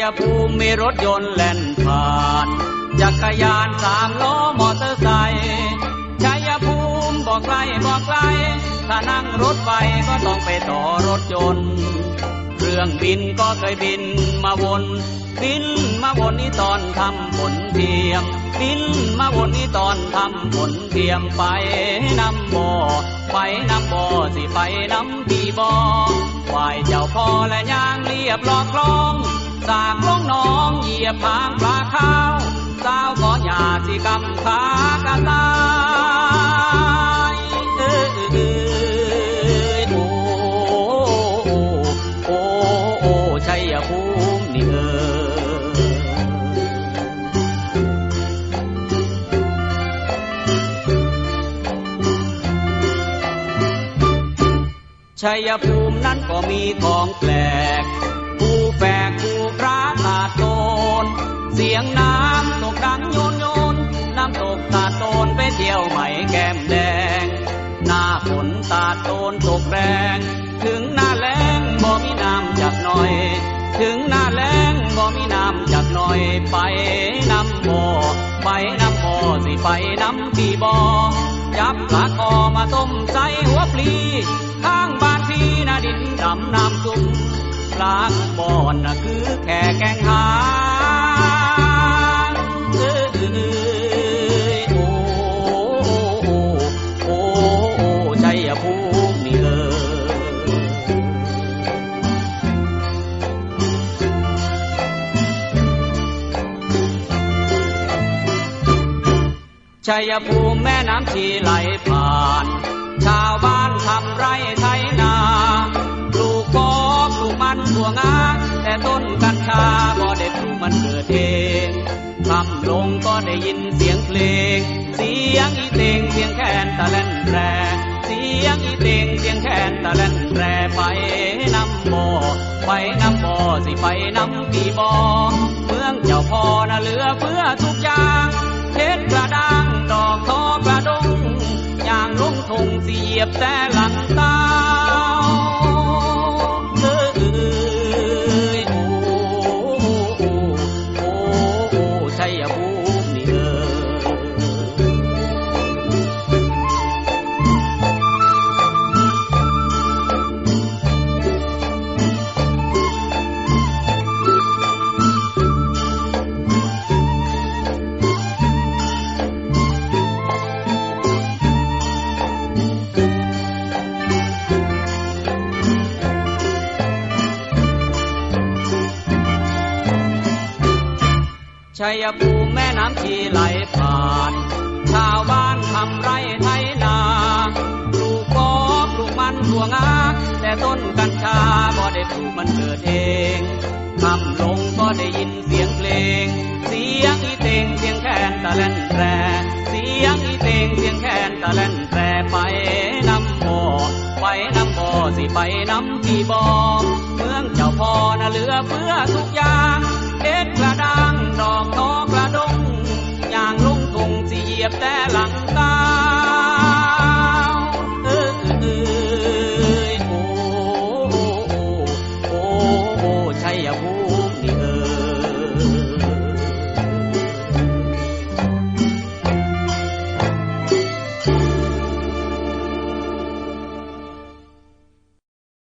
ยภูมิมีรถยนต์แล่นผ่าน จักรยานสามล้อมอเตอร์ไซค์ชัยภูมิบอกไกลบอกไกล ถ้านั่งรถไฟก็ต้องไปต่อรถยนต์ เครื่องบินก็เคยบินมาวน บินมาวนนี่ตอนทำผลเทียม บินมาวนนี่ตอนทำผลเทียมไปน้ำบ่อไปน้ำบ่อสิไปน้ำพี่บ่อไหวเจ้าพ่อและย่างเรียบลอกคลอ สากลงน้องเหยียบทางปลาข้าวสาวก็อย่าสิกำขากระตายเออเออโอ้โอ้โอ้ชัยภูมินี่เออชัยภูมินั้นก็มีของแปลก เสียงน้ำตกดังโยนโยน น้ำตกตาโตนไปเที่ยวใหม่แก้มแดง หน้าฝนตาโตนตกแรง ถึงหน้าแล้งบ่มีน้ำจากหน่อย ถึงหน้าแล้งบ่มีน้ำจากหน่อยไปน้ำบ่อไปน้ำบ่อสิไปน้ำปีบ่อจับปลาคอมาต้มใส่หัวปลี ข้างบ้านพี่นาดินดำน้ำจุ่มล้างบ่อนน่ะคือแค่แกงหา ชัยภูมิแม่น้ำชีไหลผ่าน ชาวบ้านทำไรไถนาปลูกกอปลูกมันถั่วงาแต่ต้นกัญชาก็ได้ปลูกมันเกิดเองคำลงก็ได้ยินเสียงเพลง เสียงอีเต็งเสียงแคนตะเล่นแรเสียงอีเต็งเสียงแคนตะเล่นแรไปน้ำบ่อไปน้ำบ่อสิไปน้ำปีบ่อเมืองเจ้าพ่อน่ะเหลือเพื่อทุกอย่างเพชรกระด้าง เสียบแต่หลังตา ชัยภูมิแม่น้ำชีไหลผ่านชาวบ้านทำไรไถนาปลูกกอปลูกมันถั่วงาแต่ต้นกัญชาบ่ได้ปลูกมันเกิดเองคำลงก็ได้ยินเสียงเพลง เสียงอีเตงเสียงแคนตะเล่นแตรเสียงอีเตงเสียงแคนตะเล่นแตรไปน้ำบ่อไปน้ำบ่อสิไปน้ำที่บ่อเมืองเจ้าพ่อน่ะเหลือเพื่อทุกอย่าง